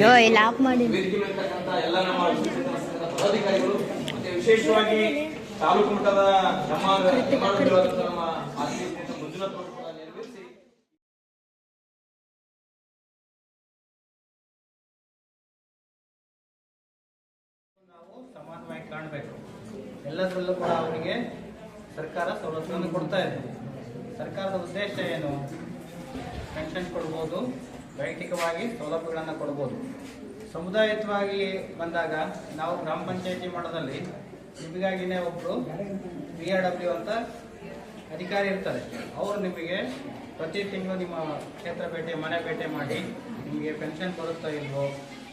ಯೋ ಇಲ್ಲಿ ಆಫ್ ಮಾಡಿ. ಎಲ್ಲ ನಮ್ಮ ಪದಾಧಿಕಾರಿಗಳು ಮತ್ತೆ ವಿಶೇಷವಾಗಿ ತಾಲೂಕು ಮಟ್ಟದ ನಮ್ಮ ಮಂಜುನಾಥ್ ಸಮಾನವಾಗಿ ಕಾಣಬೇಕು. ಎಲ್ಲದರಲ್ಲೂ ಕೂಡ ಅವರಿಗೆ ಸರ್ಕಾರ ಸವಲತ್ತುಗಳನ್ನು ಕೊಡ್ತಾ ಇದೆ. ಸರ್ಕಾರದ ಉದ್ದೇಶ ಏನು? ಪೆನ್ಷನ್ ಕೊಡ್ಬೋದು. ವೈಯಕ್ತಿಕವಾಗಿ ಸೌಲಭ್ಯಗಳನ್ನು ಕೊಡ್ಬೋದು. ಸಮುದಾಯತ್ವಾಗಿ ಬಂದಾಗ ನಾವು ಗ್ರಾಮ ಪಂಚಾಯತಿ ಮಟ್ಟದಲ್ಲಿ ನಿಮಗಾಗಿನೇ ಒಬ್ಬರು ಬಿ ಆರ್ ಡಬ್ಲ್ಯೂ ಅಂತ ಅಧಿಕಾರಿ ಇರ್ತಾರೆ. ಅವರು ನಿಮಗೆ ಪ್ರತಿ ತಿಂಗಳು ನಿಮ್ಮ ಕ್ಷೇತ್ರ ಭೇಟಿ, ಮನೆ ಭೇಟಿ ಮಾಡಿ ನಿಮಗೆ ಪೆನ್ಷನ್ ಬರುತ್ತಾ ಇಲ್ವೋ,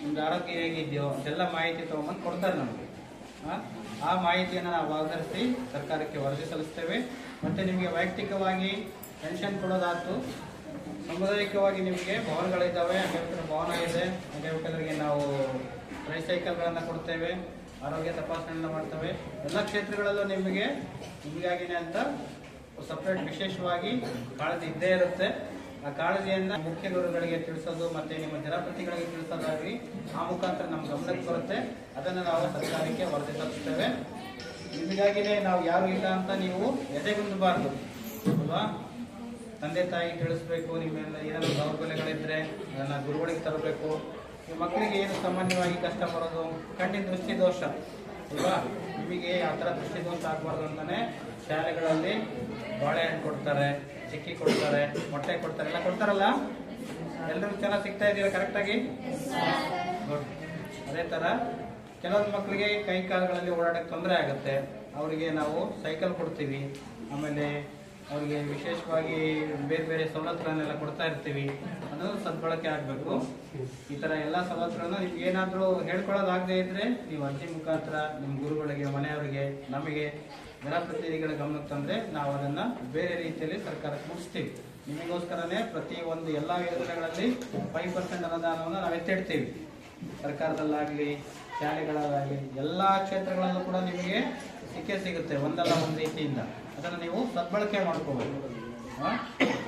ನಿಮ್ದು ಆರೋಗ್ಯ ಹೇಗಿದೆಯೋ ಎಲ್ಲ ಮಾಹಿತಿ ತೊಗೊಂಬಂದು ಕೊಡ್ತಾರೆ ನಮಗೆ. ಆ? ಮಾಹಿತಿಯನ್ನು ನಾವು ಆಧರಿಸಿ ಸರ್ಕಾರಕ್ಕೆ ವರದಿ ಸಲ್ಲಿಸ್ತೇವೆ. ಮತ್ತು ನಿಮಗೆ ವೈಯಕ್ತಿಕವಾಗಿ ಪೆನ್ಷನ್ ಕೊಡೋದಾಯ್ತು ಸಾಮುದಾಯಿಕವಾಗಿ ನಿಮಗೆ ಭವನಗಳಿದ್ದಾವೆ ಅಂಗವಿಕಲ ಭವನ ಇದೆ. ಅಂಗವಿಕಲರಿಗೆ ನಾವು ಟ್ರೈಸೈಕಲ್ಗಳನ್ನು ಕೊಡ್ತೇವೆ, ಆರೋಗ್ಯ ತಪಾಸಣೆಯನ್ನು ಮಾಡ್ತೇವೆ. ಎಲ್ಲ ಕ್ಷೇತ್ರಗಳಲ್ಲೂ ನಿಮಗೆ, ನಿಮಗಾಗಿನೇ ಅಂತ ಸಪ್ರೇಟ್ ವಿಶೇಷವಾಗಿ ಕಾಳಜಿ ಇದ್ದೇ ಇರುತ್ತೆ. ಆ ಕಾಳಜಿಯನ್ನು ಮುಖ್ಯ ಗುರುಗಳಿಗೆ ತಿಳಿಸೋದು ಮತ್ತು ನಿಮ್ಮ ಜನಪ್ರತಿಗಳಿಗೆ ತಿಳಿಸೋದಾಗಿ ಆ ಮುಖಾಂತರ ನಮ್ಮ ಗಮನಕ್ಕೆ ಬರುತ್ತೆ. ಅದನ್ನು ನಾವು ಸರ್ಕಾರಕ್ಕೆ ವರದಿ ತರಿಸ್ತೇವೆ ನಿಮಗಾಗಿನೇ ನಾವು ಯಾರು ಇಲ್ಲ ಅಂತ ನೀವು ಎದೆಗುಂದಬಾರ್ದು, ಅಲ್ವಾ? ತಂದೆ ತಾಯಿ ತಿಳಿಸ್ಬೇಕು, ನಿಮ್ಮೆಲ್ಲ ಏನಾದ್ರು ದೌರ್ಬಲ್ಯಗಳಿದ್ರೆ ಅದನ್ನ ಗುರುಗಳಿಗೆ ತರಬೇಕು. ಈ ಮಕ್ಕಳಿಗೆ ಏನು ಸಾಮಾನ್ಯವಾಗಿ ಕಷ್ಟ ಬರೋದು? ಕಣ್ಣಿನ ದೃಷ್ಟಿ ದೋಷ ಅಲ್ವಾ? ನಿಮಗೆ ಆ ಥರ ದೃಷ್ಟಿ ದೋಷ ಆಗಬಾರ್ದು ಅಂತಾನೆ ಶಾಲೆಗಳಲ್ಲಿ ಬಾಳೆಹಣ್ಣು ಕೊಡ್ತಾರೆ, ಚಿಕ್ಕಿ ಕೊಡ್ತಾರೆ, ಮೊಟ್ಟೆ ಕೊಡ್ತಾರೆ, ಎಲ್ಲ ಕೊಡ್ತಾರಲ್ಲ? ಎಲ್ಲರೂ ಚೆನ್ನಾಗಿ ಸಿಗ್ತಾ ಇದೆಯಲ್ಲ ಕರೆಕ್ಟಾಗಿ ಅದೇ ಥರ ಕೆಲವೊಂದು ಮಕ್ಕಳಿಗೆ ಕೈ ಕಾಲುಗಳಲ್ಲಿ ಓಡಾಡೋಕ್ಕೆ ತೊಂದರೆ ಆಗುತ್ತೆ. ಅವರಿಗೆ ನಾವು ಸೈಕಲ್ ಕೊಡ್ತೀವಿ. ಆಮೇಲೆ ಅವರಿಗೆ ವಿಶೇಷವಾಗಿ ಬೇರೆ ಬೇರೆ ಸವಲತ್ತುಗಳನ್ನೆಲ್ಲ ಕೊಡ್ತಾ ಇರ್ತೀವಿ. ಅನ್ನೋದು ಸದ್ಬಳಕೆ ಆಗಬೇಕು. ಈ ಥರ ಎಲ್ಲ ಸವಲತ್ತುಗಳನ್ನು ನಿಮ್ಗೆ ಏನಾದರೂ ಹೇಳ್ಕೊಳ್ಳೋದಾಗದೇ ಇದ್ದರೆ ನೀವು ಅರ್ಜಿ ಮುಖಾಂತರ ನಿಮ್ಮ ಗುರುಗಳಿಗೆ, ಮನೆಯವರಿಗೆ, ನಮಗೆ ಜನಪ್ರತಿನಿಧಿಗಳ ಗಮನಕ್ಕೆ ತಂದರೆ ನಾವು ಅದನ್ನು ಬೇರೆ ರೀತಿಯಲ್ಲಿ ಸರ್ಕಾರಕ್ಕೆ ಮುಗಿಸ್ತೀವಿ ನಿಮಗೋಸ್ಕರನೇ ಪ್ರತಿ ಒಂದು ಎಲ್ಲ ಯೋಜನೆಗಳಲ್ಲಿ ಫೈವ್ ಪರ್ಸೆಂಟ್ ಅನುದಾನವನ್ನು ನಾವು ಎತ್ತಿಡ್ತೀವಿ. ಸರ್ಕಾರದಲ್ಲಾಗಲಿ, ಶಾಲೆಗಳಲ್ಲಾಗಲಿ, ಎಲ್ಲ ಕ್ಷೇತ್ರಗಳಲ್ಲೂ ಕೂಡ ನಿಮಗೆ ಸಿಕ್ಕೇ ಸಿಗುತ್ತೆ ಒಂದಲ್ಲ ಒಂದು ರೀತಿಯಿಂದ. ಅದನ್ನು ನೀವು ಸದ್ಬಳಕೆ ಮಾಡ್ಕೋಬೇಕು.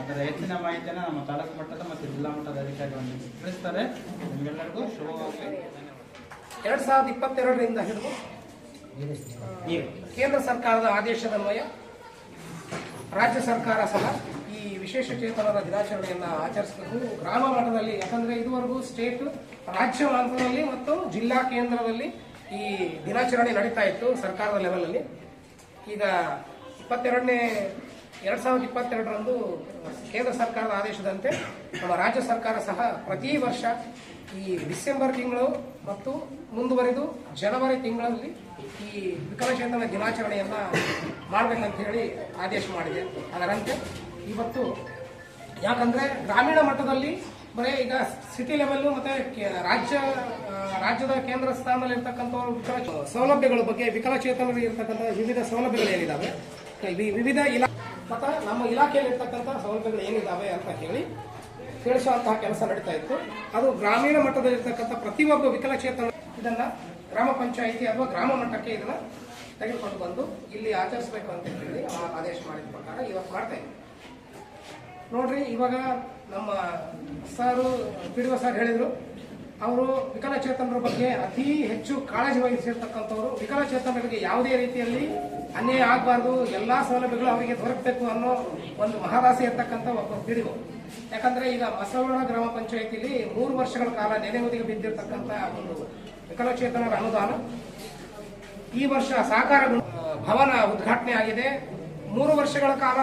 ಅದರ ಹೆಚ್ಚಿನ ಮಾಹಿತಿಯನ್ನು ನಮ್ಮ ತಾಲೂಕು ಮಟ್ಟದ ಮತ್ತು ಜಿಲ್ಲಾ ಮಟ್ಟದ ಅಧಿಕಾರಿಗಳನ್ನು ತಿಳಿಸ್ತಾರೆ. ನಿಮ್ಗೆಲ್ಲರಿಗೂ ಶುಭವಾಗಲಿ. ಎರಡು ಎರಡ್ ಸಾವಿರದ ಇಪ್ಪತ್ತೆರಡರಿಂದ ಹಿಡಿದು ಕೇಂದ್ರ ಸರ್ಕಾರದ ಆದೇಶದನ್ವಯ ರಾಜ್ಯ ಸರ್ಕಾರ ಸಹ ಈ ವಿಶೇಷ ಚೇತನರ ದಿನಾಚರಣೆಯನ್ನ ಆಚರಿಸಬೇಕು. ಗ್ರಾಮ ಮಟ್ಟದಲ್ಲಿ ಯಾಕಂದ್ರೆ ಇದುವರೆಗೂ ಸ್ಟೇಟ್ ರಾಜ್ಯ ಹಂತದಲ್ಲಿ ಮತ್ತು ಜಿಲ್ಲಾ ಕೇಂದ್ರದಲ್ಲಿ ಈ ದಿನಾಚರಣೆ ನಡೀತಾ ಇತ್ತು ಸರ್ಕಾರದ ಲೆವೆಲಲ್ಲಿ ಈಗ ಇಪ್ಪತ್ತೆರಡನೇ, ಎರಡ್ ಸಾವಿರದ ಇಪ್ಪತ್ತೆರಡರಂದು ಕೇಂದ್ರ ಸರ್ಕಾರದ ಆದೇಶದಂತೆ ನಮ್ಮ ರಾಜ್ಯ ಸರ್ಕಾರ ಸಹ ಪ್ರತಿ ವರ್ಷ ಈ ಡಿಸೆಂಬರ್ ತಿಂಗಳು ಮತ್ತು ಮುಂದುವರೆದು ಜನವರಿ ತಿಂಗಳಲ್ಲಿ ಈ ವಿಕಲಚೇತನ ದಿನಾಚರಣೆಯನ್ನ ಮಾಡಬೇಕಂತ ಹೇಳಿ ಆದೇಶ ಮಾಡಿದೆ. ಅದರಂತೆ ಇವತ್ತು ಯಾಕಂದ್ರೆ ಗ್ರಾಮೀಣ ಮಟ್ಟದಲ್ಲಿ ಬರೀ ಈಗ ಸಿಟಿ ಲೆವೆಲ್ಲು ಮತ್ತೆ ರಾಜ್ಯ ರಾಜ್ಯದ ಕೇಂದ್ರ ಸ್ಥಾನದಲ್ಲಿ ಇರ್ತಕ್ಕಂಥ ಸೌಲಭ್ಯಗಳ ಬಗ್ಗೆ ವಿಕಲಚೇತನರಿಗೆ ಇರ್ತಕ್ಕಂಥ ವಿವಿಧ ಸೌಲಭ್ಯಗಳು ಏನಿದಾವೆ? ವಿವಿಧ ಇಲಾಖೆ ಮತ್ತು ನಮ್ಮ ಇಲಾಖೆಯಲ್ಲಿರ್ತಕ್ಕಂಥ ಸೌಲಭ್ಯಗಳು ಏನಿದಾವೆ ಅಂತ ಹೇಳಿ ತಿಳಿಸುವಂತಹ ಕೆಲಸ ನಡೀತಾ ಇತ್ತು. ಅದು ಗ್ರಾಮೀಣ ಮಟ್ಟದಲ್ಲಿರ್ತಕ್ಕಂಥ ಪ್ರತಿಯೊಬ್ಬ ವಿಕಲಚೇತನ ಇದನ್ನು ಗ್ರಾಮ ಪಂಚಾಯಿತಿ ಅಥವಾ ಗ್ರಾಮ ಮಟ್ಟಕ್ಕೆ ಇದನ್ನು ತೆಗೆದುಕೊಂಡು ಬಂದು ಇಲ್ಲಿ ಆಚರಿಸಬೇಕು ಅಂತ ಹೇಳಿ ಆ ಆದೇಶ ಮಾಡಿದ ಪ್ರಕಾರ ಇವತ್ತು ಮಾಡ್ತಾ ಇದ್ದೀವಿ. ನೋಡ್ರಿ, ಇವಾಗ ನಮ್ಮ ಸಾರು ಪಿಡಿಒ ಸರ್ ಹೇಳಿದ್ರು. ಅವರು ವಿಕಲಚೇತನರ ಬಗ್ಗೆ ಅತಿ ಹೆಚ್ಚು ಕಾಳಜಿ ವಹಿಸಿರ್ತಕ್ಕಂಥವ್ರು. ವಿಕಲಚೇತನರಿಗೆ ಯಾವುದೇ ರೀತಿಯಲ್ಲಿ ಅನ್ಯಾಯ ಆಗಬಾರ್ದು, ಎಲ್ಲಾ ಸೌಲಭ್ಯಗಳು ಅವರಿಗೆ ದೊರಕಬೇಕು ಅನ್ನೋ ಒಂದು ಮಹದಾಸೆ ಇರ್ತಕ್ಕಂಥ ಒಬ್ಬ ಪಿಡಿಗು ಯಾಕಂದ್ರೆ ಈಗ ಬಸವಣ್ಣ ಗ್ರಾಮ ಪಂಚಾಯತಿಲಿ ಮೂರು ವರ್ಷಗಳ ಕಾಲ ನೆನೆಗುದಿಗೆ ಬಿದ್ದಿರ್ತಕ್ಕಂಥ ಒಂದು ವಿಕಲಚೇತನರ ಅನುದಾನ. ಈ ವರ್ಷ ಸಾಕಾರ ಭವನ ಉದ್ಘಾಟನೆ ಆಗಿದೆ. ಮೂರು ವರ್ಷಗಳ ಕಾಲ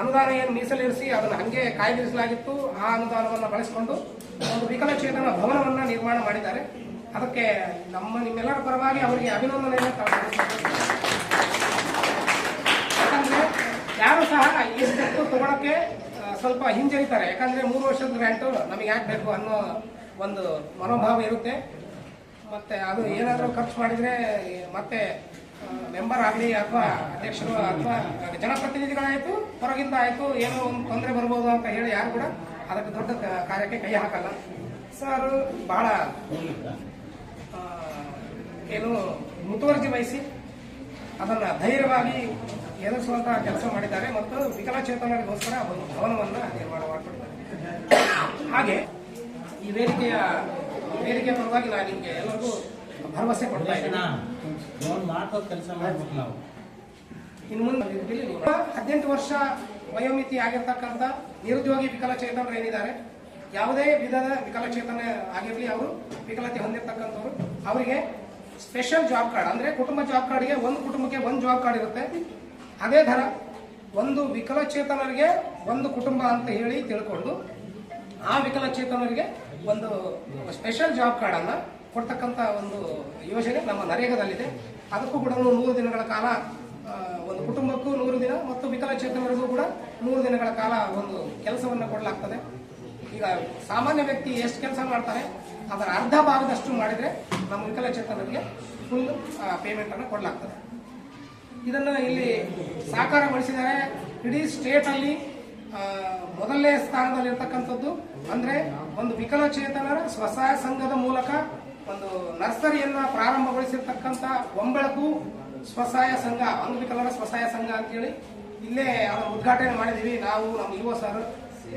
ಅನುದಾನ ಏನು ಮೀಸಲಿರಿಸಿ ಅದನ್ನು ಹಂಗೆ ಕಾಯ್ದಿರಿಸಲಾಗಿತ್ತು. ಆ ಅನುದಾನವನ್ನು ಬಳಸಿಕೊಂಡು ಒಂದು ವಿಕಲಚೇತನ ಭವನವನ್ನ ನಿರ್ಮಾಣ ಮಾಡಿದ್ದಾರೆ. ಅದಕ್ಕೆ ನಮ್ಮ ನಿಮ್ಮೆಲ್ಲರ ಪರವಾಗಿ ಅವರಿಗೆ ಅಭಿನಂದನೆಯನ್ನು ಯಾಕಂದ್ರೆ ಯಾರು ಸಹ ಈ ಸ್ಟೆಪ್ ತಗೊಳಕ್ಕೆ ಸ್ವಲ್ಪ ಹಿಂಜರಿತಾರೆ. ಯಾಕಂದ್ರೆ ಮೂರು ವರ್ಷದ ಗ್ರ್ಯಾಂಟು ನಮಗೆ ಯಾಕೆ ಬೇಕು ಅನ್ನೋ ಒಂದು ಮನೋಭಾವ ಇರುತ್ತೆ. ಮತ್ತೆ ಅದು ಏನಾದರೂ ಖರ್ಚು ಮಾಡಿದ್ರೆ ಮತ್ತೆ ಮೆಂಬರ್ ಆಗಲಿ ಅಥವಾ ಅಧ್ಯಕ್ಷರು ಅಥವಾ ಜನಪ್ರತಿನಿಧಿಗಳಾಯಿತು, ಹೊರಗಿಂದ ಆಯಿತು, ಏನೋ ಒಂದು ತೊಂದರೆ ಬರ್ಬೋದು ಅಂತ ಹೇಳಿ ಯಾರು ಕೂಡ ಅದಕ್ಕೆ ದೊಡ್ಡ ಕಾರ್ಯಕ್ಕೆ ಕೈ ಹಾಕಲ್ಲ. ಸರ್ ಬಹಳ ಏನು ಮುತುವರ್ಜಿ ವಹಿಸಿ ಅದನ್ನು ಧೈರ್ಯವಾಗಿ ಎದುರಿಸುವಂತಹ ಕೆಲಸ ಮಾಡಿದ್ದಾರೆ ಮತ್ತು ವಿಕಲಚೇತನರಿಗೋಸ್ಕರ ಒಂದು ಭವನವನ್ನು ನಿರ್ಮಾಣ ಮಾಡಿಕೊಡ್ತಾರೆ ಹಾಗೆ ಈ ವೇದಿಕೆಯ ವೇದಿಕೆಯ ಪರವಾಗಿ ನಾನು ನಿಮಗೆ ಎಲ್ಲರಿಗೂ ಭರವಸೆ ಕೊಡ್ತಾ ಇದ್ದೀನಿ ಕೆಲಸ ಮಾಡ್ಬೇಕು ನಾವು. ಇನ್ನು ಮುಂದೆ ಹದಿನೆಂಟು ವರ್ಷ ವಯೋಮಿತಿ ಆಗಿರ್ತಕ್ಕಂಥ ನಿರುದ್ಯೋಗಿ ವಿಕಲಚೇತನರು ಏನಿದ್ದಾರೆ ಯಾವುದೇ ವಿಧದ ವಿಕಲಚೇತನ ಆಗಿರಲಿ ಅವರು ವಿಕಲತೆ ಹೊಂದಿರತಕ್ಕಂಥವ್ರು ಅವರಿಗೆ ಸ್ಪೆಷಲ್ ಜಾಬ್ ಕಾರ್ಡ್ ಅಂದ್ರೆ ಕುಟುಂಬ ಜಾಬ್ ಕಾರ್ಡ್ಗೆ ಒಂದು ಕುಟುಂಬಕ್ಕೆ ಒಂದು ಜಾಬ್ ಕಾರ್ಡ್ ಇರುತ್ತೆ. ಅದೇ ಥರ ಒಂದು ವಿಕಲಚೇತನರಿಗೆ ಒಂದು ಕುಟುಂಬ ಅಂತ ಹೇಳಿ ತಿಳ್ಕೊಂಡು ಆ ವಿಕಲಚೇತನರಿಗೆ ಒಂದು ಸ್ಪೆಷಲ್ ಜಾಬ್ ಕಾರ್ಡ್ ಅನ್ನ ಕೊಡ್ತಕ್ಕಂಥ ಒಂದು ಯೋಜನೆ ನಮ್ಮ ನರೇಗದಲ್ಲಿದೆ. ಅದಕ್ಕೂ ಕೂಡ ನೂರು ದಿನಗಳ ಕಾಲ ಒಂದು ಕುಟುಂಬಕ್ಕೂ ನೂರು ದಿನ ಮತ್ತು ವಿಕಲಚೇತನರಿಗೂ ಕೂಡ ನೂರು ದಿನಗಳ ಕಾಲ ಒಂದು ಕೆಲಸವನ್ನು ಕೊಡಲಾಗ್ತದೆ. ಈಗ ಸಾಮಾನ್ಯ ವ್ಯಕ್ತಿ ಎಷ್ಟು ಕೆಲಸ ಮಾಡ್ತಾರೆ, ಅದರ ಅರ್ಧ ಭಾಗದಷ್ಟು ಮಾಡಿದರೆ ನಮ್ಮ ವಿಕಲಚೇತನರಿಗೆ ಫುಲ್ ಪೇಮೆಂಟನ್ನು ಕೊಡಲಾಗ್ತದೆ. ಇದನ್ನು ಇಲ್ಲಿ ಸಾಕಾರಗೊಳಿಸಿದರೆ ಇಡೀ ಸ್ಟೇಟಲ್ಲಿ ಮೊದಲನೇ ಸ್ಥಾನದಲ್ಲಿರ್ತಕ್ಕಂಥದ್ದು ಅಂದರೆ ಒಂದು ವಿಕಲಚೇತನರ ಸ್ವಸಹಾಯ ಸಂಘದ ಮೂಲಕ ಒಂದು ನರ್ಸರಿಯನ್ನ ಪ್ರಾರಂಭಗೊಳಿಸಿರ್ತಕ್ಕಂಥ ಒಂಬೆಳಕು ಸ್ವಸಹಾಯ ಸಂಘ ಅಂಗವಿಕಲರ ಸ್ವಸಹಾಯ ಸಂಘ ಅಂತೇಳಿ ಇಲ್ಲೇ ಅದನ್ನು ಉದ್ಘಾಟನೆ ಮಾಡಿದೀವಿ. ನಾವು ನಮ್ಮ ಯುವ ಸರ್,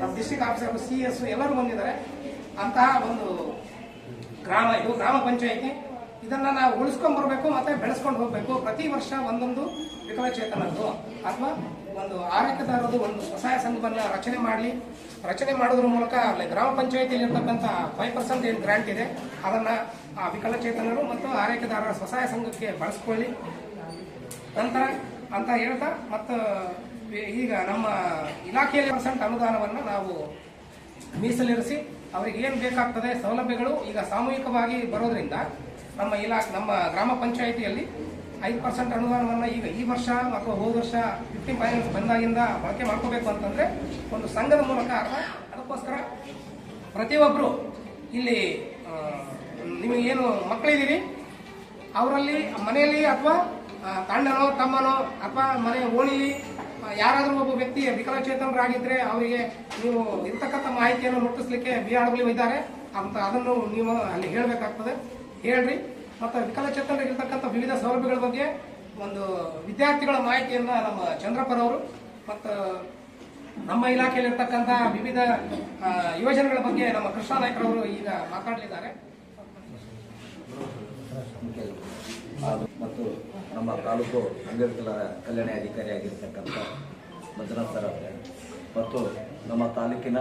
ನಮ್ಮ ಡಿಸ್ಟಿಕ್ ಆಫೀಸರ್ ಸಿ ಎಸ್ ಎಲ್ಲರೂ ಬಂದಿದ್ದಾರೆ. ಅಂತಹ ಒಂದು ಗ್ರಾಮ ಇದು, ಗ್ರಾಮ ಪಂಚಾಯಿತಿ. ಇದನ್ನ ನಾವು ಉಳಿಸ್ಕೊಂಡ್ ಬರಬೇಕು ಮತ್ತೆ ಬೆಳೆಸ್ಕೊಂಡು ಹೋಗಬೇಕು. ಪ್ರತಿ ವರ್ಷ ಒಂದೊಂದು ವಿಕಲಚೇತನದ್ದು. ಅಥವಾ ಒಂದು ಆರೈಕೆದಾರದು ಒಂದು ಸ್ವಸಹಾಯ ಸಂಘವನ್ನು ರಚನೆ ಮಾಡಲಿ. ರಚನೆ ಮಾಡೋದ್ರ ಮೂಲಕ ಅಲ್ಲಿ ಗ್ರಾಮ ಪಂಚಾಯಿತಿಯಲ್ಲಿ ಇರ್ತಕ್ಕಂಥ ಫೈವ್ ಪರ್ಸೆಂಟ್ ಏನು ಗ್ರಾಂಟ್ ಇದೆ, ಅದನ್ನು ಆ ವಿಕಲಚೇತನರು ಮತ್ತು ಆರೈಕೆದಾರರ ಸ್ವಸಹಾಯ ಸಂಘಕ್ಕೆ ಬಳಸ್ಕೊಳ್ಳಿ. ನಂತರ ಅಂತ ಹೇಳ್ತಾ ಮತ್ತು ಈಗ ನಮ್ಮ ಇಲಾಖೆಯಲ್ಲಿ ಪರ್ಸೆಂಟ್ ಅನುದಾನವನ್ನು ನಾವು ಮೀಸಲಿರಿಸಿ, ಅವರಿಗೆ ಏನು ಬೇಕಾಗ್ತದೆ ಸೌಲಭ್ಯಗಳು ಈಗ ಸಾಮೂಹಿಕವಾಗಿ ಬರೋದ್ರಿಂದ ನಮ್ಮ ಇಲಾಖೆ ನಮ್ಮ ಗ್ರಾಮ ಪಂಚಾಯಿತಿಯಲ್ಲಿ ಐದು ಪರ್ಸೆಂಟ್ ಅನುದಾನವನ್ನು ಈಗ ಈ ವರ್ಷ ಅಥವಾ ಹೋದ ವರ್ಷ ಫಿಫ್ಟಿ ಫೈನಾನ್ಸ್ ಬಂದಾಗಿಂದ ಬಳಕೆ ಮಾಡ್ಕೋಬೇಕು ಅಂತಂದರೆ ಒಂದು ಸಂಘದ ಮೂಲಕ ಅದಕ್ಕೋಸ್ಕರ ಪ್ರತಿಯೊಬ್ಬರು ಇಲ್ಲಿ ನಿಮಗೆ ಏನು ಮಕ್ಕಳಿದ್ದೀರಿ ಅವರಲ್ಲಿ ಮನೆಯಲ್ಲಿ ಅಥವಾ ತಂಡನೋ, ತಮ್ಮನೋ ಅಥವಾ ಮನೆ ಓಣಿಲಿ ಯಾರಾದರೂ ಒಬ್ಬ ವ್ಯಕ್ತಿ ವಿಕಲಚೇತನರಾಗಿದ್ದರೆ ಅವರಿಗೆ ನೀವು ಇರ್ತಕ್ಕಂಥ ಮಾಹಿತಿಯನ್ನು ಮುಟ್ಟಿಸ್ಲಿಕ್ಕೆ ಬಿ ಆರ್ ಡಬ್ಲ್ಯೂ ಇದ್ದಾರೆ. ಅಂತ ಅದನ್ನು ನೀವು ಅಲ್ಲಿ ಹೇಳಬೇಕಾಗ್ತದೆ. ಹೇಳ್ರಿ. ಮತ್ತು ವಿಕಲಚೇತನರಿಗಿರ್ತಕ್ಕಂಥ ವಿವಿಧ ಸೌಲಭ್ಯಗಳ ಬಗ್ಗೆ ಒಂದು ವಿದ್ಯಾರ್ಥಿಗಳ ಮಾಹಿತಿಯನ್ನು ನಮ್ಮ ಚಂದ್ರಪ್ಪರವರು ಮತ್ತು ನಮ್ಮ ಇಲಾಖೆಯಲ್ಲಿರ್ತಕ್ಕಂಥ ವಿವಿಧ ಯೋಜನೆಗಳ ಬಗ್ಗೆ ನಮ್ಮ ಕೃಷ್ಣ ನಾಯ್ಕರವರು ಈಗ ಮಾತಾಡಲಿದ್ದಾರೆ. ಮತ್ತು ನಮ್ಮ ತಾಲೂಕು ಅಂಬೇಡ್ಕರ್ ಕಲ್ಯಾಣ ಅಧಿಕಾರಿಯಾಗಿರ್ತಕ್ಕಂಥ ಮಂಜುನಾಥ್ ಸರ್ ಅವರೇ ಮತ್ತು ನಮ್ಮ ತಾಲೂಕಿನ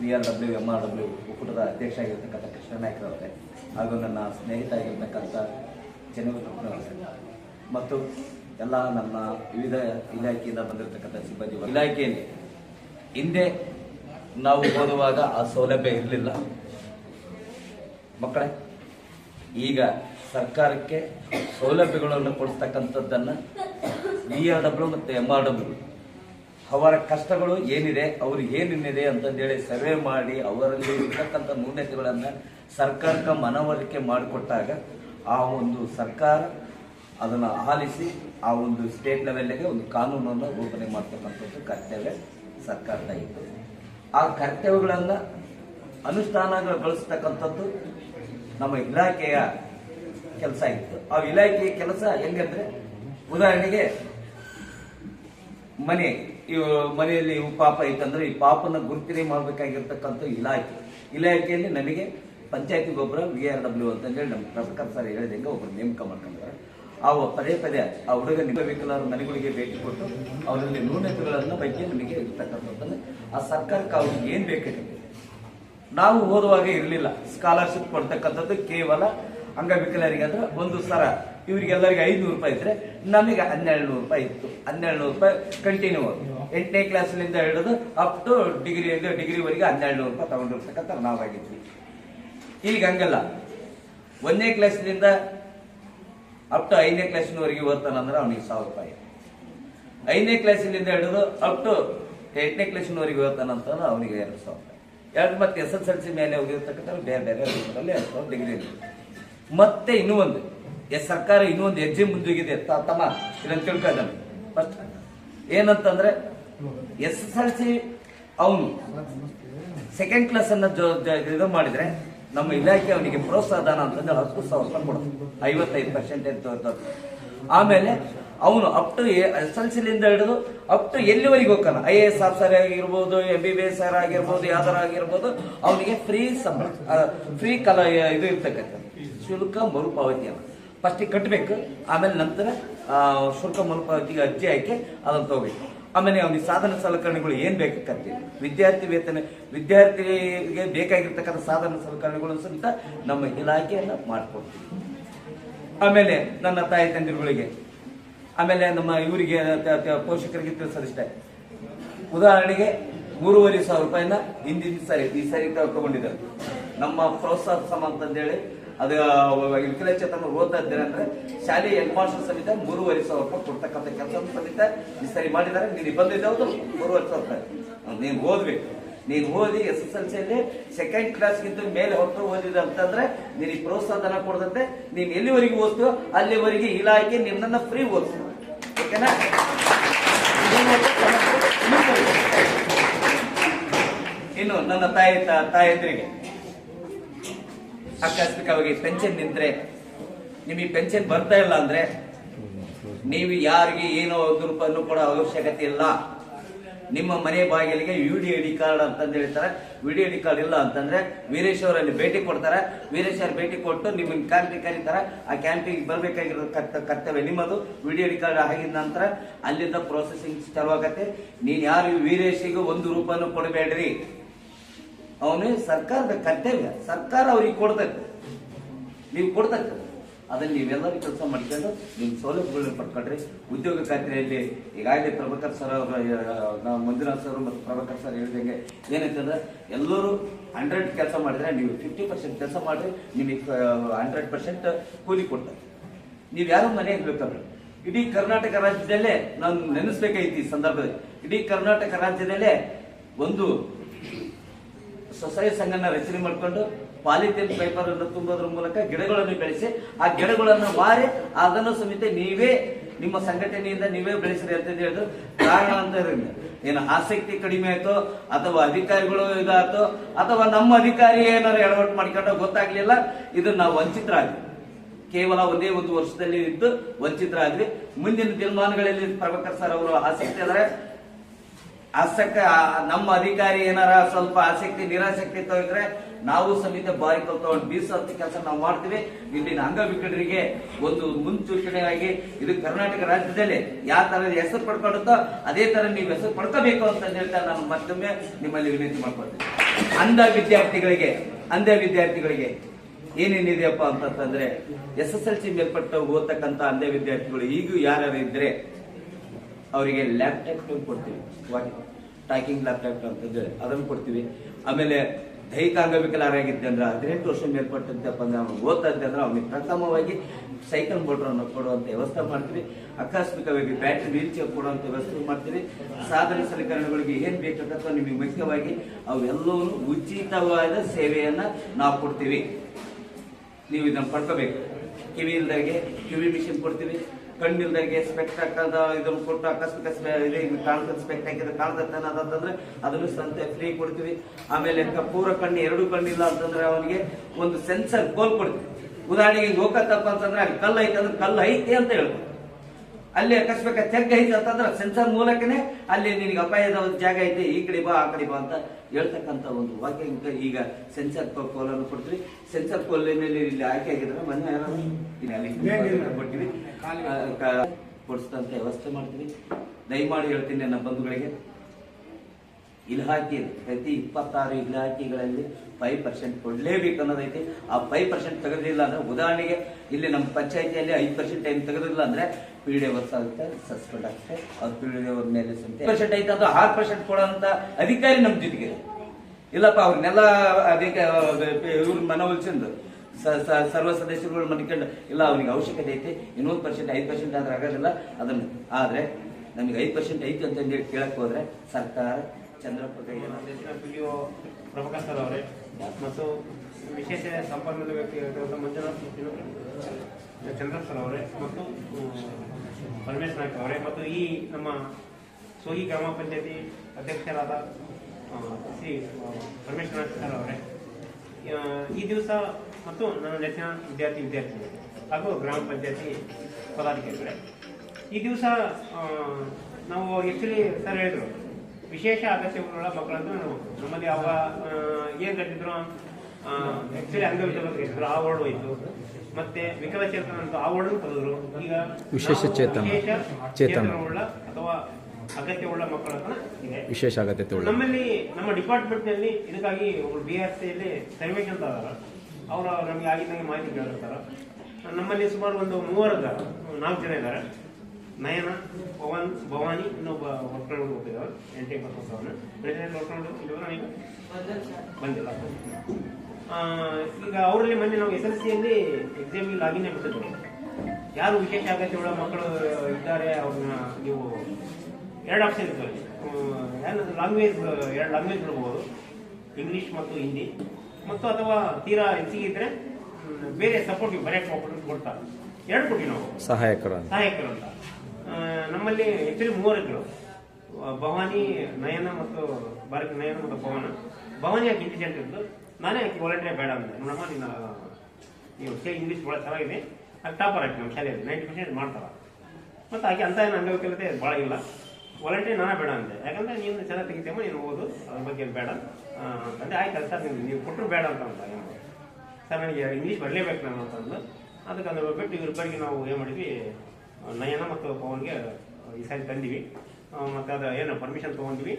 V R W M R W ಒಕ್ಕೂಟದ ಅಧ್ಯಕ್ಷ ಆಗಿರ್ತಕ್ಕಂಥ ಕೃಷ್ಣ ನಾಯ್ಕರವರೇ ಹಾಗೂ ನನ್ನ ಸ್ನೇಹಿತ ಆಗಿರ್ತಕ್ಕಂಥ ಜನಗಳು ಮತ್ತು ಎಲ್ಲ ನನ್ನ ವಿವಿಧ ಇಲಾಖೆಯಿಂದ ಬಂದಿರತಕ್ಕಂಥ ಸಿಬ್ಬಂದಿ ಇಲಾಖೆಯಲ್ಲಿ ಹಿಂದೆ ನಾವು ಓದುವಾಗ ಆ ಸೌಲಭ್ಯ ಇರಲಿಲ್ಲ. ಮಕ್ಕಳೇ, ಈಗ ಸರ್ಕಾರಕ್ಕೆ ಸೌಲಭ್ಯಗಳನ್ನು ಕೊಡ್ತಕ್ಕಂಥದ್ದನ್ನು ಬಿ ಆರ್ ಡಬ್ಲ್ಯೂ ಮತ್ತು ಎಂ ಆರ್ ಡಬ್ಲ್ಯೂ ಅವರ ಕಷ್ಟಗಳು ಏನಿದೆ, ಅವ್ರಿಗೆ ಏನೇನಿದೆ ಅಂತಂದೇಳಿ ಸರ್ವೆ ಮಾಡಿ ಅವರಲ್ಲಿ ಇರತಕ್ಕಂಥ ನ್ಯೂನತೆಗಳನ್ನು ಸರ್ಕಾರಕ್ಕೆ ಮನವರಿಕೆ ಮಾಡಿಕೊಟ್ಟಾಗ ಆ ಒಂದು ಸರ್ಕಾರ ಅದನ್ನು ಆಲಿಸಿ ಆ ಒಂದು ಸ್ಟೇಟ್ ಲೆವೆಲ್ಗೆ ಒಂದು ಕಾನೂನನ್ನು ರೂಪಣೆ ಮಾಡ್ತಕ್ಕಂಥದ್ದು ಕರ್ತವ್ಯ ಸರ್ಕಾರದ ಇತ್ತು ಆ ಕರ್ತವ್ಯಗಳನ್ನು ಅನುಷ್ಠಾನಗೊಳಿಸ್ತಕ್ಕಂಥದ್ದು ನಮ್ಮ ಇಲಾಖೆಯ ಕೆಲಸ ಇತ್ತು. ಆ ಇಲಾಖೆಯ ಕೆಲಸ ಹೆಂಗಂದ್ರೆ ಉದಾಹರಣೆಗೆ ಮನೆ ಇವು ಮನೆಯಲ್ಲಿ ಪಾಪ ಐತಂದ್ರೆ ಈ ಪಾಪನ ಗುರುತಿನಿ ಮಾಡಬೇಕಾಗಿರ್ತಕ್ಕಂಥ ಇಲಾಖೆ. ಇಲಾಖೆಯಲ್ಲಿ ನಮಗೆ ಪಂಚಾಯತಿ ಗೊಬ್ಬರ ವಿ ಆರ್ ಡಬ್ಲ್ಯೂ ಅಂತಂದೇಳಿ ನಮ್ಮ ಪ್ರಭಾಕರ್ ಸರ್ ಹೇಳಿದಂಗೆ ಒಬ್ಬರು ನೇಮಕ ಮಾಡ್ಕೊಂಡಿದ್ದಾರೆ ಆ ಪದೇ ಪದೇ ಆ ಹುಡುಗ ವಿಕಲರ ಮನೆಗಳಿಗೆ ಭೇಟಿ ಕೊಟ್ಟು ಅವರಲ್ಲಿ ನ್ಯೂನತೆಗಳನ್ನು ಬಗ್ಗೆ ನಮಗೆ ಇರ್ತಕ್ಕಂಥದ್ದನ್ನು ಆ ಸರ್ಕಾರಕ್ಕೆ ಅವ್ರಿಗೆ ಏನು ಬೇಕಿದೆ ನಾವು ಓದುವಾಗ ಇರಲಿಲ್ಲ. ಸ್ಕಾಲರ್ಶಿಪ್ ಕೊಡ್ತಕ್ಕಂಥದ್ದು ಕೇವಲ ಅಂಗವಿಕಲರಿಗೆ ಅಂದ್ರೆ ಒಂದು ಸರ ಇವರಿಗೆಲ್ಲರಿಗೆ ಐದುನೂರು ರೂಪಾಯಿ ಇದ್ರೆ ನಮಗೆ ಹನ್ನೆರಡು ನೂರು ರೂಪಾಯಿ ಇತ್ತು. ಹನ್ನೆರಡು ನೂರು ರೂಪಾಯಿ ಕಂಟಿನ್ಯೂ ಎಂಟನೇ ಕ್ಲಾಸ್ನಿಂದ ಹಿಡಿದು ಅಪ್ ಟು ಡಿಗ್ರಿ ಡಿಗ್ರಿವರೆಗೆ ಹನ್ನೆರಡು ನೂರು ರೂಪಾಯಿ ತಗೊಂಡಿರ್ತಕ್ಕಂಥ ನಾವಾಗಿದ್ವಿ. ಈಗ ಹಂಗಲ್ಲ. ಒಂದನೇ ಕ್ಲಾಸ್ನಿಂದ ಅಪ್ ಟು ಐದನೇ ಕ್ಲಾಸ್ನವರೆಗೆ ಓದ್ತಾನಂದ್ರೆ ಅವನಿಗೆ ಸಾವಿರ ರೂಪಾಯಿ. ಐದನೇ ಕ್ಲಾಸಿನಿಂದ ಹಿಡಿದು ಅಪ್ ಟು ಎಂಟನೇ ಕ್ಲಾಸ್ನವರೆಗೆ ಓದ್ತಾನಂತಂದ್ರೆ ಅವನಿಗೆ ಎರಡು ಸಾವಿರ ರೂಪಾಯಿ. ಎರಡು ಮತ್ತೆ ಎಸ್ ಎಸ್ ಎಲ್ ಸಿ ಮೇಲೆ ಹೋಗಿರ್ತಕ್ಕಂಥ ಬೇರೆ ಬೇರೆ ಎರಡು ಸಾವಿರ ಡಿಗ್ರಿ ಮತ್ತೆ ಇನ್ನೂ ಒಂದು. ಎಸ್ ಸರ್ಕಾರ ಇನ್ನೊಂದು ಹೆಜ್ಜೆ ಮುಂದೋಗಿದೆ ತಮ್ಮ ಇದನ್ನು ತಿಳ್ಕೊಂಡು ಫಸ್ಟ್ ಏನಂತಂದ್ರೆ ಎಸ್ ಎಸ್ ಎಲ್ ಸಿ ಅವನು ಸೆಕೆಂಡ್ ಕ್ಲಾಸ್ ಅನ್ನ ಇದು ಮಾಡಿದ್ರೆ ನಮ್ಮ ಇಲಾಖೆ ಅವನಿಗೆ ಪ್ರೋತ್ಸಾಹ ದಾನ ಅಂತಂದ್ರೆ ಹತ್ತು ಸಾವಿರ ರೂಪಾಯಿ ಕೊಡುತ್ತೆ ಐವತ್ತೈದು ಪರ್ಸೆಂಟ್ ಆಮೇಲೆ ಅವನು ಅಪ್ ಟು ಎಸ್ ಎಲ್ ಸಿಲಿಂದ ಹಿಡಿದು ಅಪ್ ಟು ಎಲ್ಲಿವರೆಗೂ ಹೋಗ್ತಾನ? ಐ ಎ ಎಸ್ ಆಫೀಸರ್ ಆಗಿರ್ಬೋದು M B B S R ಆಗಿರ್ಬೋದು ಯಾವ್ದಾರ ಆಗಿರ್ಬೋದು, ಅವನಿಗೆ ಫ್ರೀ ಸಂಬಳ ಫ್ರೀ ಕಲ ಇದು ಇರ್ತಕ್ಕಂಥ ಶುಲ್ಕ ಮರುಪಾವತಿಯನ್ನು ಫಸ್ಟಿಗೆ ಕಟ್ಟಬೇಕು ಆಮೇಲೆ ನಂತರ ಶುಲ್ಕ ಮರುಪಾವತಿಗೆ ಅರ್ಜಿ ಹಾಕಿ ಅದನ್ನು ತಗೋಬೇಕು. ಆಮೇಲೆ ಅವನಿಗೆ ಸಾಧನ ಸಲಕರಣೆಗಳು ಏನ್ ಬೇಕಾಗ್ತದೆ ವಿದ್ಯಾರ್ಥಿ ವೇತನ ವಿದ್ಯಾರ್ಥಿಗೆ ಬೇಕಾಗಿರ್ತಕ್ಕಂಥ ಸಾಧನ ಸಲಕರಣೆಗಳು ಸಹಿತ ನಮ್ಮ ಇಲಾಖೆಯನ್ನು ಮಾಡಿಕೊಡ್ತೀವಿ. ಆಮೇಲೆ ನನ್ನ ತಾಯಿ ತಂದಿರುಗಳಿಗೆ ಆಮೇಲೆ ನಮ್ಮ ಇವರಿಗೆ ಪೋಷಕರಿಗೆ ತಿಳಿಸೋದಿಷ್ಟೇ. ಉದಾಹರಣೆಗೆ, ಮೂರುವರೆ ಸಾವಿರ ರೂಪಾಯಿನ ಹಿಂದಿನ ಸರಿ, ಈ ಸರಿ ತಗೊಂಡಿದ್ದಾರೆ. ನಮ್ಮ ಪ್ರೋತ್ಸಾಹ ಸಮ ಅಂತಂದೇಳಿ ಅದು ವಿಕಲಚೇತನ ಓದ್ತಾ ಇದ್ದೇನೆ ಅಂದ್ರೆ ಶಾಲೆ ಹೆಡ್ ಮಾಸ್ಟರ್ ಸಮೇತ ಮೂರುವರೆ ಸಾವಿರ ರೂಪಾಯಿ ಕೊಡ್ತಕ್ಕಂಥ ಕೆಲಸ ಸಮೇತ ಈ ಸರಿ ಮಾಡಿದ್ದಾರೆ ನೀನು ಬಂದಿದ್ದೆ ಹೌದು ಮೂರುವರೆ ಸಾವಿರ ರೂಪಾಯಿ ನೀನು ಓದ್ಬೇಕು ನೀನು ಓದಿ ಎಸ್ ಎಸ್ ಎಲ್ ಸಿಯಲ್ಲಿ ಸೆಕೆಂಡ್ ಕ್ಲಾಸ್ಗಿಂತ ಮೇಲೆ ಹೊತ್ತು ಓದಿದ ಅಂತಂದ್ರೆ ನಿನಗೆ ಪ್ರೋತ್ಸಾಹನ ಕೊಡದಂತೆ ನೀನು ಎಲ್ಲಿವರೆಗೆ ಓದ್ತು ಅಲ್ಲಿವರೆಗೆ ಇಲಾಖೆ ನಿನ್ನನ್ನ ಫ್ರೀ ಓದ್ತು ಓಕೆನಾ ಇನ್ನು ನನ್ನ ತಾಯಿ ತಾಯಂದ್ರಿಗೆ ಆಕಸ್ಮಿಕವಾಗಿ ಪೆನ್ಷನ್ ನಿಂತರೆ, ನಿಮಗೆ ಪೆನ್ಷನ್ ಬರ್ತಾ ಇಲ್ಲ ಅಂದ್ರೆ ನೀವು ಯಾರಿಗೆ ಏನೋ ಒಂದು ರೂಪಾಯಿನೂ ಕೊಡೋ ಅವಶ್ಯಕತೆ ಇಲ್ಲ. ನಿಮ್ಮ ಮನೆ ಬಾಗಿಲಿಗೆ U D I D card ಅಂತಂದು ಹೇಳ್ತಾರೆ. U D I D card ಇಲ್ಲ ಅಂತಂದ್ರೆ ವೀರೇಶ್ ಅವರಲ್ಲಿ ಭೇಟಿ ಕೊಡ್ತಾರೆ. ವೀರೇಶ್ ಅವ್ರ ಭೇಟಿ ಕೊಟ್ಟು ನಿಮ್ಮನ್ನು ಕ್ಯಾಂಪಿಗೆ ಕರೀತಾರೆ. ಆ ಕ್ಯಾಂಪಿಗೆ ಬರಬೇಕಾಗಿರೋ ಕರ್ತ, ಕರ್ತವ್ಯ ನಿಮ್ಮದು. U D I D card ಆಗಿದ ನಂತರ ಅಲ್ಲಿಂದ ಪ್ರೊಸೆಸಿಂಗ್ ಆಗುತ್ತೆ ನೀನು ಯಾರು ವೀರೇಶಿಗೂ ಒಂದು ರೂಪಾಯಿನೂ ಕೊಡಬೇಡ್ರಿ. ಅವನು ಸರ್ಕಾರದ ಕರ್ತವ್ಯ. ಸರ್ಕಾರ ಅವ್ರಿಗೆ ಕೊಡ್ತೈತೆ ನೀವು ಕೊಡ್ತೈತೆ ಅದನ್ನ ನೀವೆಲ್ಲರೂ ಕೆಲಸ ಮಾಡ್ಕೊಂಡು ನಿಮ್ಮ ಸೌಲಭ್ಯಗಳನ್ನ ಪಡ್ಕೊಂಡ್ರಿ. ಉದ್ಯೋಗ ಖಾತ್ರಿಯಲ್ಲಿ ಈಗಾಗಲೇ ಪ್ರಭಾಕರ್ ಸರ್ ಅವರ ನಾವು ಮಂಜುನಾಥ್ ಸರ್ ಮತ್ತು ಪ್ರಭಾಕರ್ ಸರ್ ಹೇಳಿದಂಗೆ ಏನಂತಂದ್ರೆ ಎಲ್ಲರೂ ಹಂಡ್ರೆಡ್ ಕೆಲಸ ಮಾಡಿದ್ರೆ ನೀವು ಫಿಫ್ಟಿ ಪರ್ಸೆಂಟ್ ಕೆಲಸ ಮಾಡ್ರಿ, ನಿಮಗೆ ಹಂಡ್ರೆಡ್ ಪರ್ಸೆಂಟ್ ಕೂಲಿ ಕೊಡ್ತಾರೆ. ನೀವು ಯಾರು ಮನೆ ಬೇಕಾದ್ರೆ. ಇಡೀ ಕರ್ನಾಟಕ ರಾಜ್ಯದಲ್ಲೇ, ನಾನು ನೆನೆಸ್ಬೇಕಾಯ್ತು ಈ ಸಂದರ್ಭದಲ್ಲಿ, ಇಡೀ ಕರ್ನಾಟಕ ರಾಜ್ಯದಲ್ಲೇ ಒಂದು ಸ್ವಸಹಾಯ ಸಂಘನ ರಚನೆ ಮಾಡಿಕೊಂಡು ಪಾಲಿಥಿನ್ ಪೇಪರ್ ಅನ್ನು ತುಂಬೋದ್ರ ಮೂಲಕ ಗಿಡಗಳನ್ನು ಬೆಳೆಸಿ, ಆ ಗಿಡಗಳನ್ನು ಮಾರಿ, ಅದನ್ನು ಸಮೇತ ನೀವೇ ನಿಮ್ಮ ಸಂಘಟನೆಯಿಂದ ನೀವೇ ಬೆಳೆಸಿರಿ ಅಂತ ಹೇಳಿದ್ರು. ಕಾರಣಾಂತರದಿಂದ ಏನು ಆಸಕ್ತಿ ಕಡಿಮೆ ಆಯ್ತೋ, ಅಥವಾ ಅಧಿಕಾರಿಗಳು ಇದಾಯ್ತು, ಅಥವಾ ನಮ್ಮ ಅಧಿಕಾರಿ ಏನಾದ್ರು ಎಡವಟ್ಟು ಮಾಡ್ಕೊಂಡೋ ಗೊತ್ತಾಗ್ಲಿಲ್ಲ, ಇದನ್ನ ನಾವು ವಂಚಿತರಾದ್ವಿ. ಕೇವಲ ಒಂದೇ ಒಂದು ವರ್ಷದಲ್ಲಿ ಇದ್ದು ವಂಚಿತರಾದ್ವಿ. ಮುಂದಿನ ದಿನಮಾನಗಳಲ್ಲಿ ಪ್ರಭಾಕರ್ ಸರ್ ಅವರು ಆಸಕ್ತಿ ಆದರೆ ಆಸಕ್ತಿ ನಮ್ಮ ಅಧಿಕಾರಿ ಏನಾರ ಸ್ವಲ್ಪ ಆಸಕ್ತಿ, ನಿರಾಸಕ್ತಿ ತಗೊಂಡ್ರೆ ನಾವು ಸಮೇತ ಬಾರಿ ತಗೊಂಡು ಬೀಸುವಂತ ಕೆಲಸ ನಾವು ಮಾಡ್ತೀವಿ. ಇಲ್ಲಿನ ಅಂಗವಿಕಲರಿಗೆ ಒಂದು ಮುನ್ಸೂಚನೆಯಾಗಿ ಇದು ಕರ್ನಾಟಕ ರಾಜ್ಯದಲ್ಲಿ ಯಾವ ತರ ಹೆಸರು ಪಡ್ಕೊಳ್ಳುತ್ತೋ ಅದೇ ತರ ನೀವು ಹೆಸರು ಪಡ್ಕೋಬೇಕು ಅಂತ ಹೇಳ್ತಾ ನಾನು ಮತ್ತೊಮ್ಮೆ ನಿಮ್ಮಲ್ಲಿ ವಿನಂತಿ ಮಾಡ್ಕೊಳ್ತೀನಿ. ಅಂಧ ವಿದ್ಯಾರ್ಥಿಗಳಿಗೆ ಅಂಧ ವಿದ್ಯಾರ್ಥಿಗಳಿಗೆ ಏನೇನಿದೆಯಪ್ಪ ಅಂತಂದ್ರೆ ಎಸ್ ಎಸ್ ಎಲ್ ಸಿ ಮೇಲ್ಪಟ್ಟು ಓದ್ತಕ್ಕಂತ ಅಂಧ ವಿದ್ಯಾರ್ಥಿಗಳು ಈಗೂ ಯಾರ್ಯಾರು ಇದ್ರೆ ಅವರಿಗೆ ಲ್ಯಾಪ್ಟಾಪ್ ಕೊಡ್ತೀವಿ. ಟ್ಯಾಕಿಂಗ್ ಲ್ಯಾಪ್ಟಾಪ್ ಅಂತ ಹೇಳಿ ಅದನ್ನು ಕೊಡ್ತೀವಿ. ಆಮೇಲೆ ದೈಹಿಕ ಅಂಗವಿಕಲರಾಗಿದ್ದೆ ಅಂದ್ರೆ ಹದಿನೆಂಟು ವರ್ಷ ಮೇಲ್ಪಟ್ಟಂತಪ್ಪ ಅಂದ್ರೆ ಅವ್ನು ಓದ್ತಾ ಇದ್ದೆ ಅಂದ್ರೆ ಅವನಿಗೆ ಪ್ರಥಮವಾಗಿ ಸೈಕಲ್ ಮೋಟರನ್ನು ಕೊಡುವಂತ ವ್ಯವಸ್ಥೆ ಮಾಡ್ತೀವಿ. ಆಕಸ್ಮಿಕವಾಗಿ ಬ್ಯಾಟ್ರಿ ವೀಲ್ ಚೇರ್ ಕೊಡುವಂತ ವ್ಯವಸ್ಥೆ ಮಾಡ್ತೀವಿ. ಸಾಧನ ಸಲಕರಣೆಗಳಿಗೆ ಏನ್ ಬೇಕಾಗತ್ತೋ ನಿಮಗೆ ಮುಖ್ಯವಾಗಿ ಅವೆಲ್ಲವೂ ಉಚಿತವಾದ ಸೇವೆಯನ್ನ ನಾವು ಕೊಡ್ತೀವಿ. ನೀವು ಇದನ್ನ ಪಡ್ಕೋಬೇಕು. ಕಿವಿ ಇಲ್ದಾಗೆ ಕಿವಿ ಮಿಷಿನ್ ಕೊಡ್ತೀವಿ. ಕಣ್ಣಿಲ್ದಾಗೆ ಸ್ಪೆಕ್ಟ್ ಹಾಕದ, ಇದನ್ನು ಕೊಟ್ಟು ಇದೆ ಇದು ಕಾಣ್ತದೆ ಸ್ಪೆಕ್ಟ್ ಹಾಕಿದ್ರೆ ಕಾಣ್ತದೆ ಅನ್ನೋದಂತಂದ್ರೆ ಅದನ್ನು ಸಂತೆ ಫ್ರೀ ಕೊಡ್ತೀವಿ. ಆಮೇಲೆ ಪೂರ ಕಣ್ಣು ಎರಡು ಕಣ್ಣಿಲ್ಲ ಅಂತಂದ್ರೆ ಅವನಿಗೆ ಒಂದು ಸೆನ್ಸರ್ ಕೋಲ್ ಕೊಡ್ತೀವಿ. ಉದಾಹರಣೆಗೆ ಹಿಂಗ್ ಹೋಗತ್ತಪ್ಪ ಅಂತಂದ್ರೆ ಅಲ್ಲಿ ಕಲ್ಲು ಐತೆ ಅಂದ್ರೆ ಕಲ್ಲು ಐತೆ ಅಂತ ಹೇಳ್ಬೋದು. ಅಲ್ಲಿ ಅಕಸ್ಮಾತ್ ತೆಗ್ ಐತೆ ಅಂತಂದ್ರೆ ಸೆನ್ಸರ್ ಮೂಲಕನೇ ಅಲ್ಲಿ ನಿನಗೆ ಅಪಾಯದ ಒಂದು ಜಾಗ ಐತೆ ಈ ಕಡೆ ಬಾ ಆ ಕಡೆ ಬಾ ಅಂತ ಹೇಳ್ತಕ್ಕಂತ ಒಂದು ವಾಕ್ಯ ಈಗ- ಸೆನ್ಸರ್ ಕೋಲನ್ನು ಕೊಡ್ತೀವಿ. ಸೆನ್ಸರ್ ಕೋಲಿನಲ್ಲಿ ಇಲ್ಲಿ ಆಯ್ಕೆ ಆಗಿದ್ರೆ ಮೊನ್ನೆ ಯಾರೋ ಇಲ್ಲಿ ಅಲ್ಲಿ ಕೊಡ್ತೀವಿ ಆ, ಕ- ಕೊಡಿಸಿದಂತ ವ್ಯವಸ್ಥೆ ಮಾಡ್ತೀವಿ. ದಯಮಾಡಿ ಹೇಳ್ತೀನಿ ನನ್ನ ಬಂಧುಗಳಿಗೆ ಇಲಾಖೆ ಪ್ರತಿ ಇಪ್ಪತ್ತಾರು ಇಲಾಖೆಗಳಲ್ಲಿ ಫೈವ್ ಪರ್ಸೆಂಟ್ ಕೊಡಲೇಬೇಕು ಅನ್ನೋದೈತಿ. ಆ ಫೈವ್ ಪರ್ಸೆಂಟ್ ತೆಗೆದಿಲ್ಲ ಅಂದ್ರೆ ಉದಾಹರಣೆಗೆ ಇಲ್ಲಿ ನಮ್ಮ ಪಂಚಾಯತಿಯಲ್ಲಿ ಐದು ಪರ್ಸೆಂಟ್ ಏನು ತೆಗೆದಿಲ್ಲ ಅಂದ್ರೆ ಪಿ ಡಿ ವರ್ಷ ಆಗುತ್ತೆ ಸಸ್ಪೆಂಡ್ ಆಗುತ್ತೆ ಅವ್ರ ಪಿ ಡಿ ಅವ್ರ ಮೇಲೆ ಪರ್ಸೆಂಟ್ ಐತೆ ಅದು ಆರು ಪರ್ಸೆಂಟ್ ಕೊಡೋಂಥ ಅಧಿಕಾರಿ ನಮ್ಮ ಜೊತೆಗೆ. ಇಲ್ಲಪ್ಪ ಅವ್ರನ್ನೆಲ್ಲ ಅಧಿಕ ಇವ್ರ ಮನವೊಲಿಸಿಂದು ಸರ್ವ ಸದಸ್ಯರುಗಳು ಮನ್ಕೊಂಡು ಇಲ್ಲ ಅವ್ರಿಗೆ ಅವಶ್ಯಕತೆ ಐತಿ. ಇನ್ನೊಂದು ಪರ್ಸೆಂಟ್ ಐದು ಪರ್ಸೆಂಟ್ ಆದ್ರೆ ಆಗೋದಿಲ್ಲ. ಅದನ್ನು ಆದರೆ ನಮಗೆ ಐದು ಪರ್ಸೆಂಟ್ ಐತೆ ಅಂತ ಹೇಳಿ ಕೇಳಕ್ ಹೋದ್ರೆ ಸರ್ಕಾರ ಚಂದ್ರಪ್ಪ ಪ್ರಮುಖ ಸರ್ ಅವರೇ. ಮತ್ತು ವಿಶೇಷ ಸಂಪನ್ಮೂಲ ವ್ಯಕ್ತಿ ಮಂಜುನಾಥ್ ಚಂದ್ರಪ್ಪ ಚಂದ್ರ ಸರ್ ಅವರೇ. ಮತ್ತು ಪರಮೇಶ್ ನಾಯ್ಕ ಅವರೇ ಮತ್ತು ಈ ನಮ್ಮ ಸೋಗಿ ಗ್ರಾಮ ಪಂಚಾಯತಿ ಅಧ್ಯಕ್ಷರಾದ ಶ್ರೀ ಪರಮೇಶ್ ನಾಯ್ಕ ಸರ್ ಅವರೇ. ಈ ದಿವಸ ಮತ್ತು ನನ್ನ ನೆಚ್ಚಿನ ವಿದ್ಯಾರ್ಥಿ ವಿದ್ಯಾರ್ಥಿ ಹಾಗೂ ಗ್ರಾಮ ಪಂಚಾಯತಿ ಪದಾಧಿಕಾರಿಗಳೇ. ಈ ದಿವಸ ನಾವು ಆ್ಯಕ್ಚುಲಿ ಸರ್ ಹೇಳಿದ್ರು, ವಿಶೇಷ ಅಗತ್ಯಗಳ ಮಕ್ಕಳಂದ್ರೆ ನಾವು ನಮ್ಮಲ್ಲಿ ಅವಾಗ ಏನು ಕಟ್ಟಿದ್ರು ಆ್ಯಕ್ಚುಲಿ ಅಂಗವಿಕಲರು ಇದ್ರು ಆ ವರ್ಡ್ ಹೋಯ್ತು. ಮತ್ತೆ ವಿಕಲಚೇತನ ಅಂತ ಆ ವರ್ಡ್ ತೆಗೆದ್ರು ಈಗ ವಿಶೇಷ ಚೇತನ. ಚೇತನ. ಅಥವಾ ಅಗತ್ಯವುಳ್ಳ ಮಕ್ಕಳ ಅಂತ ಇದೆ. ವಿಶೇಷ ಅಗತ್ಯತೆ ಉಳ್ಳ ನಮ್ಮಲ್ಲಿ ನಮ್ಮ ಡಿಪಾರ್ಟ್ಮೆಂಟ್ನಲ್ಲಿ ಇದಕ್ಕಾಗಿ ಒಬ್ರು ಬಿ ಆರ್ ಸಿಯಲ್ಲಿ ಸರ್ವೇಶ್ ಅಂತ ಅದಾರ ಅವರ ನಮಗೆ ಆಗಿದ್ದಂಗೆ ಮಾಹಿತಿ ಕೇಳಿರ್ತಾರ. ನಮ್ಮಲ್ಲಿ ಸುಮಾರು ಒಂದು ಮೂವರು ಇದ್ದಾರೆ ನಾಲ್ಕು ಜನ ಇದ್ದಾರೆ ನಯನ ಪವನ್ ಭವಾನಿ ಇನ್ನೊಬ್ಬ ವರ್ಕ್ರೌಂಡ್ ಹೋಗ್ತಿದ್ದಾರೆ ಎಂಟೇ ಬರ್ಕೊಂಡವನು ಪ್ರೆಸಿಡೆಂಟ್ ಹೊರ್ಕೊಂಡು ಇಲ್ಲವರ ಈಗ ಬಂದಿಲ್ಲ. ಈಗ ಅವರಲ್ಲಿ ಮೊನ್ನೆ ನಾವು ಎಸ್ ಎಲ್ ಸಿಯಲ್ಲಿ ಎಕ್ಸಾಮಿಗೆ ಲಾಗಿನ್ ಬಿಟ್ಟಿದ್ವಿ ಯಾರು ವಿಶೇಷ ಅಗತ್ಯವುಳ್ಳ ಮಕ್ಕಳು ಇದ್ದಾರೆ ಅವ್ರನ್ನ ನೀವು ಎರಡು ಆಪ್ಷನ್ ಇರ್ತವೆ ಏನದು ಲ್ಯಾಂಗ್ವೇಜ್ ಎರಡು ಲ್ಯಾಂಗ್ವೇಜ್ ಬಿಡ್ಬೋದು. ಇಂಗ್ಲೀಷ್ ಮತ್ತು ಹಿಂದಿ ಮತ್ತು ಅಥವಾ ತೀರಾ ಹೆಚ್ಚಿಗೆ ಇದ್ರೆ ಬೇರೆ ಸಪೋರ್ಟ್ ಬರೆಯಕ್ಕೆ ಒಬ್ಬರು ಕೊಡ್ತಾರೆ. ಎರಡು ಕೊಟ್ಟಿ ನಾವು. ಸಹಾಯಕರು ಸಹಾಯಕರು ಅಂತ. ನಮ್ಮಲ್ಲಿ ಆಕ್ಚುಲಿ ಮೂವರಿದ್ರು ಭವಾನಿ ನಯನ ಮತ್ತು ಭಾರತ ನಯನ ಮತ್ತು ಭವನ. ಭವಾನಿ ಯಾಕೆ ಇಂಟೆಲಿಜೆಂಟ್ ಇದ್ದು ನಾನೇ ವಾಲಂಟಿಯರ್ ಬೇಡ ಅಂದೆ ನೋಡಮ್ಮ ನಿನ್ನ ನೀವು ಸೇ ಇಂಗ್ಲೀಷ್ ಭಾಳ ಚೆನ್ನಾಗಿದೆ. ಅದು ಟಾಪರ್ ಆಯ್ತು ನಮ್ಮ ಶಾಲೆಯಲ್ಲಿ ನೈಂಟಿ ಪರ್ಸೆಂಟ್ ಮಾಡ್ತಾರೆ. ಮತ್ತು ಹಾಗೆ ಅಂತ ಏನು ಅಂಗವಿಕಲತೆ ಭಾಳ ಇಲ್ಲ. ವಾಲಂಟಿಯರ್ ನಾನೇ ಬೇಡ ಅಂದೆ. ಯಾಕಂದ್ರೆ ನೀನು ಚೆನ್ನಾಗಿ ತೆಗಿತೇಮ ನೀನು ಓದು, ಅದ್ರ ಬಗ್ಗೆ ಬೇಡ. ಅಂದರೆ ಆಯ್ತು ಸರ್ ನೀವು ನೀವು ಕೊಟ್ಟರು ಬೇಡ ಅಂತ ಅಂತ ಸರ್, ನನಗೆ ಇಂಗ್ಲೀಷ್ ಬರಲೇಬೇಕು ನಾನು ಅಂತಂದು ಅದಕ್ಕೆ ಅಂದ್ರೆ ಬಿಟ್ಟು ಇವ್ರಿಬ್ಬರಿಗೆ ನಾವು ಏನು ಮಾಡಿದ್ವಿ, ನಯನ ಮತ್ತು ಪವನ್ಗೆ ಈ ಸಾರಿ ತಂದಿವಿ. ಮತ್ತು ಮತ್ತೆ ಅದು, ಏನು ಪರ್ಮಿಷನ್ ತೊಗೊಂಡಿವಿ.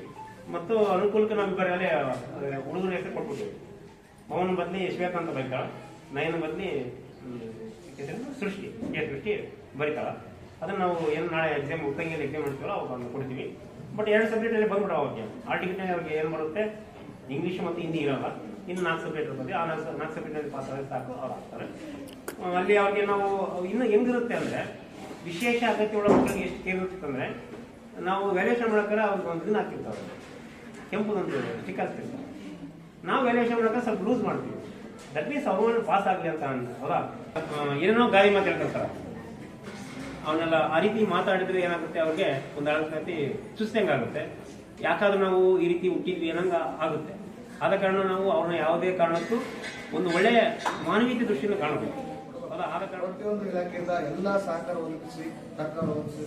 ಮತ್ತು ಅನುಕೂಲಕ್ಕೆ ನಾವು ಇಬ್ಬರಲ್ಲಿ ಹುಡುಗರ ಹೆಸರು ಕೊಟ್ಬಿಟ್ಟಿವಿ. ಪವನ್ ಬದಲಿ ಶ್ವೇತಾಂತ ಬರೀತಾಳ, ನಯನ ಬದಲಿ ಸೃಷ್ಟಿ ಕೆ ಸೃಷ್ಟಿ ಬರೀತಾಳ. ಅದನ್ನ ನಾವು ಏನು ನಾಳೆ ಎಕ್ಸಾಮ್ ಉತ್ತಂಗಿಯಲ್ಲಿ ಎಕ್ಸಾಮ್ ಮಾಡ್ತೀವಲ್ಲ, ಅವಾಗ ಕೊಡ್ತೀವಿ. ಬಟ್ ಎರಡು ಸಬ್ಜೆಕ್ಟಲ್ಲಿ ಬಂದ್ಬಿಟ್ಟು ಅವ್ರಿಗೆ ಆ ಟಿಕೆಟ್ನಲ್ಲಿ ಅವ್ರಿಗೆ ಏನು ಬರುತ್ತೆ? ಇಂಗ್ಲೀಷ್ ಮತ್ತು ಹಿಂದಿ ಇರಲ್ಲ. ಇನ್ನು ನಾಲ್ಕು ಸಬ್ಜೆಕ್ಟ್ ಇರ್ತದೆ. ಆ ನಾಲ್ಕು ನಾಲ್ಕು ಸಬ್ಜೆಕ್ಟ್ನಲ್ಲಿ ಪಾಸ್ ಆದರೆ ಸಾಕು, ಅವ್ರು ಆಗ್ತಾರೆ. ಅಲ್ಲಿ ಅವ್ರಿಗೆ ನಾವು, ಇನ್ನು ಹೆಂಗಿರುತ್ತೆ ಅಂದರೆ, ವಿಶೇಷ ಅಗತ್ಯ ಒಳಗೆ ಮಕ್ಕಳಿಗೆ ಎಷ್ಟು ಕೇರ್ ಅಂದರೆ, ನಾವು ವ್ಯಾಲ್ಯೂಷನ್ ಮಾಡೋಕ್ಕಾರೆ ಅವ್ರಿಗೆ ಒಂದು ದಿನ ಹಾಕಿರ್ತಾರೆ. ಕೆಂಪುದೊಂದು ಸ್ಟಿಕ್ ಹಾಕ್ತಿರ್ತಾರೆ ನಾವು ವ್ಯಾಲ್ಯೂಷನ್ ಮಾಡೋಕೆ ಸ್ವಲ್ಪ ಲೂಸ್ ಮಾಡ್ತೀವಿ. ದಟ್ ಮೀನ್ಸ್ ಅವ್ರನ್ನ ಪಾಸ್ ಆಗಲಿ ಅಂತ ಅಂದ್ರೆ ಹೌದಾ? ಏನೇನೋ ಗಾಳಿ ಮಾತಾಡ್ತಾರೆ ಅವನ್ನೆಲ್ಲ ಆ ರೀತಿ ಮಾತಾಡಿದ್ರೆ ಏನಾಗುತ್ತೆ ಅವ್ರಿಗೆ? ಒಂದು ಅಳತಿ ಸುಸ್ತಂಗೆ ಆಗುತ್ತೆ ಯಾಕಾದ್ರೂ ನಾವು ಈ ರೀತಿ ಹುಟ್ಟಿದ್ವಿ ಅನ್ನಂಗ ಆಗುತ್ತೆ. ಆದ ಕಾರಣ ನಾವು ಅವ್ರನ್ನ ಯಾವುದೇ ಕಾರಣಕ್ಕೂ ಒಂದು ಒಳ್ಳೆಯ ಮಾನವೀಯತೆ ದೃಷ್ಟಿಯಿಂದ ಕಾಣಬೇಕು. ಹೌದಾ? ಆದ ಕಾರಣ ಪ್ರತಿಯೊಂದು ಇಲಾಖೆಯಿಂದ ಎಲ್ಲ ಸಹಕಾರ ಒದಗಿಸಿ ಸರ್ಕಾರ ಒದಗಿಸಿ